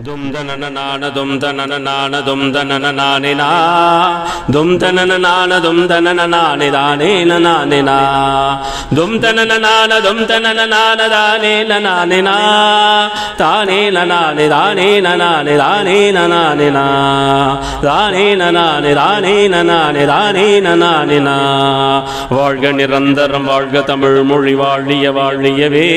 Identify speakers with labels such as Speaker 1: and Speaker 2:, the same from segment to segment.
Speaker 1: தும் தனன நான தும் தனன வாழ்க நிரந்தரம் வாழ்க தமிழ் மொழி வாழிய வாழியவே.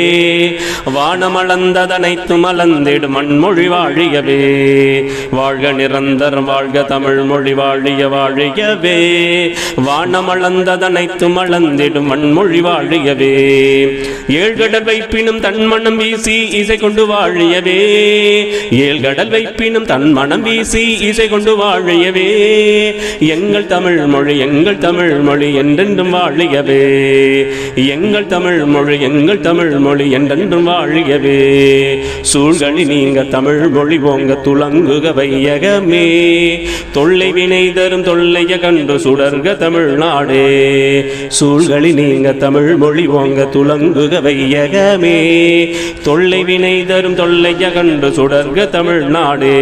Speaker 1: வானமளந்ததனைத்து மலந்திடு மண்மொழி வாழியவே. வாழ்க நிரந்தரம் வாழ்க தமிழ் மொழி வாழிய வாழியவே. வானமளந்ததனைத்து அளந்திடும் மண்மொழி வாழியவே. ஏழ்கடல் வைப்பினும் தன் மனம் வீசி இசை கொண்டு வாழியவே. ஏழ்கடல் வைப்பினும் தன் மனம் வீசி இசை கொண்டு வாழியவே. எங்கள் தமிழ் மொழி எங்கள் தமிழ் மொழி என்றென்றும் வாழியவே. எங்கள் தமிழ் மொழி எங்கள் தமிழ் மொழி என்றென்றும் வாழியவே. சூழ்கழி நீங்க தமிழ் மொழி போங்க துளங்குக வையகமே. தொல்லை வினை தரும் தொல்லைய கண்டு சுடர்க தமிழ்நாடே. சூழ்களி நீங்க தமிழ் மொழி போங்க துளங்குக வையகமே. தொல்லை வினை தரும் தொல்லைய கண்டு சுடர்க தமிழ்நாடே.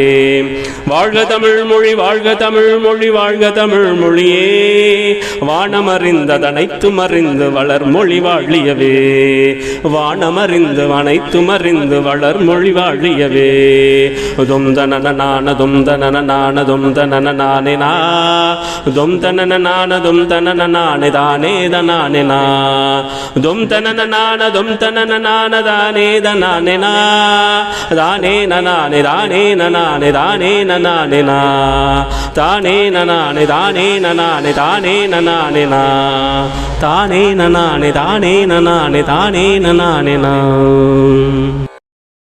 Speaker 1: வாழ்க தமிழ் மொழி வாழ்க தமிழ் மொழி வாழ்க தமிழ் மொழியே. வானமறிந்ததனைத்தும் அறிந்து வளர் மொழி வாழியவே. வானமறிந்து அனைத்தும் அறிந்து வளர் மொழி வாழியவே. தும் தனன நான தும் தனன நான தும் தனன நானே நா. தும் தனன நான தும் தனன நானே தானே தனானே நா. தும் தனன நான தும் தனன நான தானே தனானே நா. தானே நனானே தானே நனானே தானே நனானே நா. தானே நனானே தானே நனானே தானே நனானே நா. தானே நனானே தானே நனானே தானே நனானே நா.